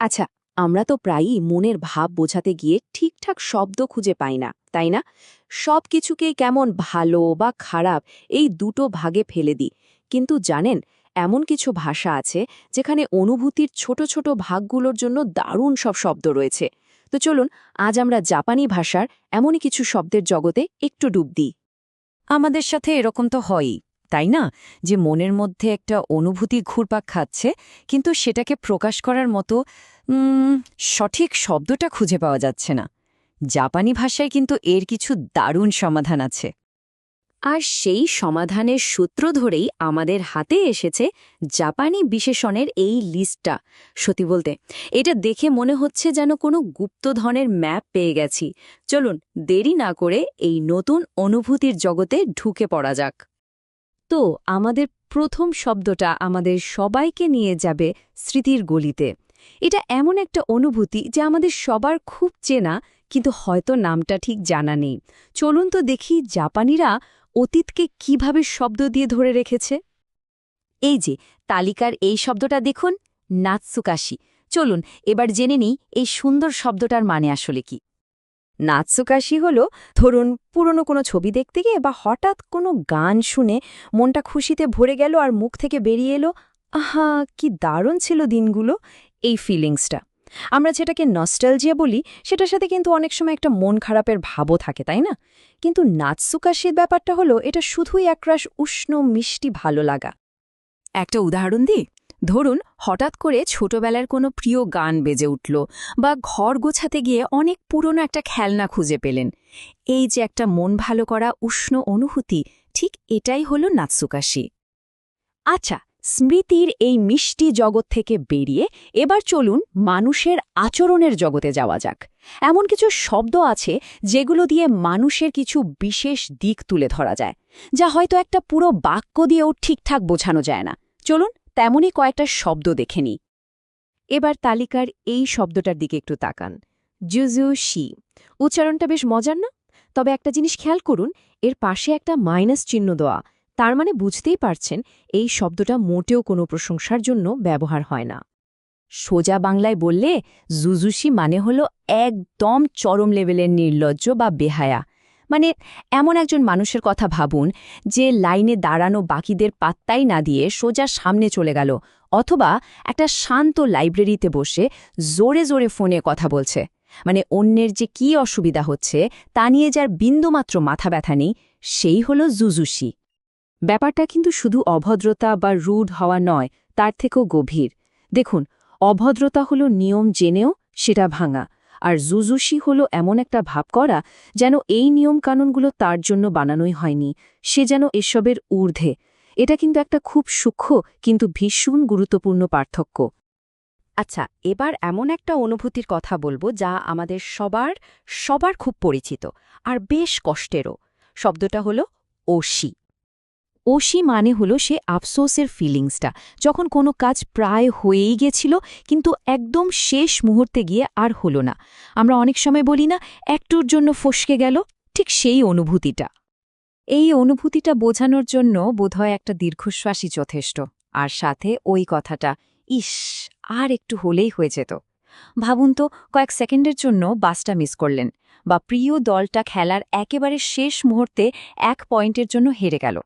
আচ্ছা আমরা তো প্রায়ই মনের ভাব বোঝাতে গিয়ে ঠিকঠাক শব্দ খুঁজে পাই না, তাই না? সব কিছুকেই কেমন ভালো বা খারাপ এই দুটো ভাগে ফেলে দিই। কিন্তু জানেন, এমন কিছু ভাষা আছে যেখানে অনুভূতির ছোট ছোট ভাগগুলোর জন্য দারুণ সব শব্দ রয়েছে। তো চলুন, আজ আমরা জাপানি ভাষার এমনই কিছু শব্দের জগতে একটু ডুব দিই। আমাদের সাথে এরকম তো হয়ই। তাই না? যে মনের মধ্যে একটা অনুভূতি ঘুরপাক খাচ্ছে, কিন্তু সেটাকে প্রকাশ করার মতো সঠিক শব্দটা খুঁজে পাওয়া যাচ্ছে না। জাপানি ভাষায় কিন্তু এর কিছু দারুণ সমাধান আছে। আর সেই সমাধানের সূত্র ধরেই আমাদের হাতে এসেছে জাপানি বিশেষণের এই লিস্টটা। সত্যি বলতে, এটা দেখে মনে হচ্ছে যেন কোনো গুপ্তধনের ম্যাপ পেয়ে গেছি। চলুন, দেরি না করে এই নতুন অনুভূতির জগতে ঢুকে পড়া যাক। তো আমাদের প্রথম শব্দটা আমাদের সবাইকে নিয়ে যাবে স্মৃতির গলিতে। এটা এমন একটা অনুভূতি যা আমাদের সবার খুব চেনা, কিন্তু হয়তো নামটা ঠিক জানা নেই। চলুন তো দেখি জাপানিরা অতীতকে কীভাবে শব্দ দিয়ে ধরে রেখেছে। এই যে, তালিকার এই শব্দটা দেখুন, নাৎসুকাশি। চলুন, এবার জেনে নিই এই সুন্দর শব্দটার মানে আসলে কি। নাৎসুকাশি হল, ধরুন পুরনো কোনো ছবি দেখতে গিয়ে বা হঠাৎ কোনো গান শুনে মনটা খুশিতে ভরে গেল আর মুখ থেকে বেরিয়ে এলো, আহা, কি দারুণ ছিল দিনগুলো। এই ফিলিংসটা আমরা যেটাকে নস্টালজিয়া বলি, সেটার সাথে কিন্তু অনেক সময় একটা মন খারাপের ভাবও থাকে, তাই না? কিন্তু নাৎসুকাশির ব্যাপারটা হলো, এটা শুধুই একরাশ উষ্ণ, মিষ্টি, ভালো লাগা। একটা উদাহরণ দিই? ধরুন, হঠাৎ করে ছোটবেলার কোনো প্রিয় গান বেজে উঠল বা ঘর গোছাতে গিয়ে অনেক পুরনো একটা খেলনা খুঁজে পেলেন। এই যে একটা মন ভালো করা উষ্ণ অনুভূতি, ঠিক এটাই হলো নাৎসুকাশি। আচ্ছা স্মৃতির এই মিষ্টি জগৎ থেকে বেরিয়ে এবার চলুন মানুষের আচরণের জগতে যাওয়া যাক। এমন কিছু শব্দ আছে যেগুলো দিয়ে মানুষের কিছু বিশেষ দিক তুলে ধরা যায়, যা হয়তো একটা পুরো বাক্য দিয়েও ঠিকঠাক বোঝানো যায় না। চলুন তেমনই কয়েকটা শব্দ দেখে নিই এবার তালিকার এই শব্দটার দিকে একটু তাকান। জুজু শি। উচ্চারণটা বেশ মজার না? তবে একটা জিনিস খেয়াল করুন, এর পাশে একটা মাইনাস চিহ্ন দেওয়া, তার মানে বুঝতেই পারছেন এই শব্দটা মোটেও কোনো প্রশংসার জন্য ব্যবহার হয় না। সোজা বাংলায় বললে জুজুসি মানে হল একদম চরম লেভেলের নির্লজ্জ বা বেহায়া। মানে এমন একজন মানুষের কথা ভাবুন যে লাইনে দাঁড়ানো বাকিদের পাত্তাই না দিয়ে সোজা সামনে চলে গেল অথবা একটা শান্ত লাইব্রেরিতে বসে জোরে জোরে ফোনে কথা বলছে। মানে অন্যের যে কি অসুবিধা হচ্ছে তা নিয়ে যার বিন্দুমাত্র মাথা ব্যথা নেই, সেই হল জুজুসি। ব্যাপারটা কিন্তু শুধু অভদ্রতা বা রুড হওয়া নয়, তার থেকেও গভীর। দেখুন, অভদ্রতা হলো নিয়ম জেনেও সেটা ভাঙা। আর জুজুশি হলো এমন একটা ভাব করা যেন এই নিয়মকানুনগুলো তার জন্য বানানোই হয়নি, সে যেন এসবের ঊর্ধ্বে। এটা কিন্তু একটা খুব সূক্ষ্ম কিন্তু ভীষণ গুরুত্বপূর্ণ পার্থক্য। আচ্ছা এবার এমন একটা অনুভূতির কথা বলব যা আমাদের সবার সবার খুব পরিচিত আর বেশ কষ্টেরও। শব্দটা হলো ওশি। ওশি মানে হলো সে আফসোসের ফিলিংসটা যখন কোনো কাজ প্রায় হয়েই গেছিল, কিন্তু একদম শেষ মুহূর্তে গিয়ে আর হলো না। আমরা অনেক সময় বলি না, একটুর জন্য ফসকে গেল, ঠিক সেই অনুভূতিটা। এই অনুভূতিটা বোঝানোর জন্য বোধহয় একটা দীর্ঘশ্বাসই যথেষ্ট। আর সাথে ওই কথাটা, ইস, আর একটু হলেই হয়ে যেত। ভাবুন তো, কয়েক সেকেন্ডের জন্য বাসটা মিস করলেন, বা প্রিয় দলটা খেলার একেবারে শেষ মুহূর্তে এক পয়েন্টের জন্য হেরে গেল।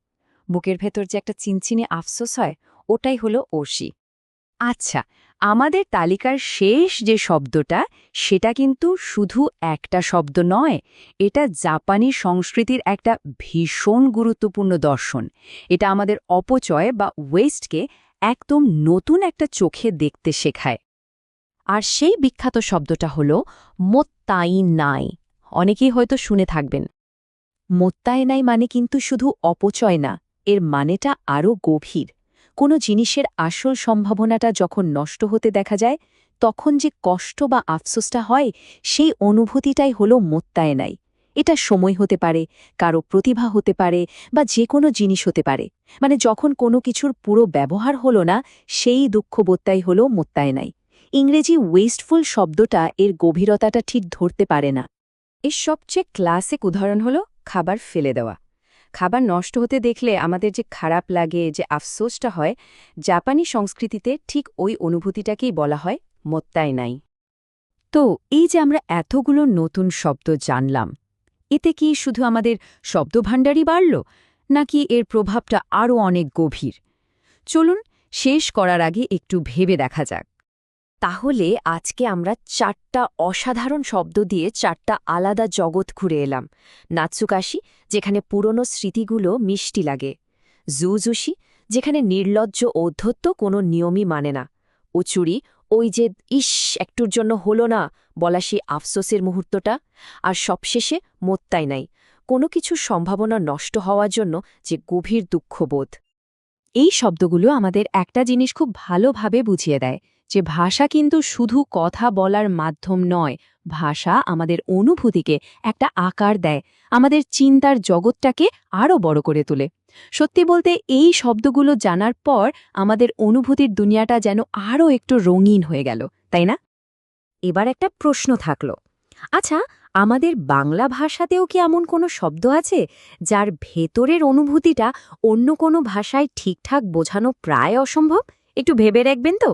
বুকের ভেতর যে একটা চিনচিনে আফসোস হয়, ওটাই হলো ওশি আচ্ছা আমাদের তালিকার শেষ যে শব্দটা, সেটা কিন্তু শুধু একটা শব্দ নয়, এটা জাপানি সংস্কৃতির একটা ভীষণ গুরুত্বপূর্ণ দর্শন। এটা আমাদের অপচয় বা ওয়েস্টকে একদম নতুন একটা চোখে দেখতে শেখায়। আর সেই বিখ্যাত শব্দটা হল মোত্তাই নাই অনেকেই হয়তো শুনে থাকবেন। মোত্তায় নাই মানে কিন্তু শুধু অপচয় না এর মানেটা আরও গভীর। কোনো জিনিসের আসল সম্ভাবনাটা যখন নষ্ট হতে দেখা যায়, তখন যে কষ্ট বা আফসোসটা হয়, সেই অনুভূতিটাই হলো মোত্তায় নাই এটা সময় হতে পারে, কারও প্রতিভা হতে পারে, বা যে কোনো জিনিস হতে পারে। মানে যখন কোনো কিছুর পুরো ব্যবহার হলো না, সেই দুঃখবোধটাই হলো মোত্তায় নাই ইংরেজি ওয়েস্টফুল শব্দটা এর গভীরতাটা ঠিক ধরতে পারে না। এর সবচেয়ে ক্লাসিক উদাহরণ হলো খাবার ফেলে দেওয়া। খাবার নষ্ট হতে দেখলে আমাদের যে খারাপ লাগে, যে আফসোসটা হয়, জাপানি সংস্কৃতিতে ঠিক ওই অনুভূতিটাকেই বলা হয় মোত্তাই নাই তো, এই যে আমরা এতগুলো নতুন শব্দ জানলাম, এতে কি শুধু আমাদের শব্দভাণ্ডারই বাড়ল, নাকি এর প্রভাবটা আরও অনেক গভীর? চলুন শেষ করার আগে একটু ভেবে দেখা যাক। তাহলে আজকে আমরা চারটা অসাধারণ শব্দ দিয়ে চারটা আলাদা জগৎ ঘুরে এলাম। নাৎসুকাশি, যেখানে পুরনো স্মৃতিগুলো মিষ্টি লাগে। জুজুশি, যেখানে নির্লজ্জ ঔদ্ধত্য কোনো নিয়মই মানে না। উচুরি, ওই যে, ইস, একটুর জন্য হলো না, বলা সেই আফসোসের মুহূর্তটা। আর সবশেষে, মোত্তাই নাই। কোনো কিছুর সম্ভাবনা নষ্ট হওয়ার জন্য যে গভীর দুঃখবোধ। এই শব্দগুলো আমাদের একটা জিনিস খুব ভালোভাবে বুঝিয়ে দেয়। যে ভাষা কিন্তু শুধু কথা বলার মাধ্যম নয়, ভাষা আমাদের অনুভূতিকে একটা আকার দেয়, আমাদের চিন্তার জগৎটাকে আরও বড় করে তোলে। সত্যি বলতে এই শব্দগুলো জানার পর আমাদের অনুভূতির দুনিয়াটা যেন আরও একটু রঙিন হয়ে গেল, তাই না? এবার একটা প্রশ্ন থাকল আচ্ছা আমাদের বাংলা ভাষাতেও কি এমন কোনো শব্দ আছে যার ভেতরের অনুভূতিটা অন্য কোনো ভাষায় ঠিকঠাক বোঝানো প্রায় অসম্ভব? একটু ভেবে রাখবেন তো।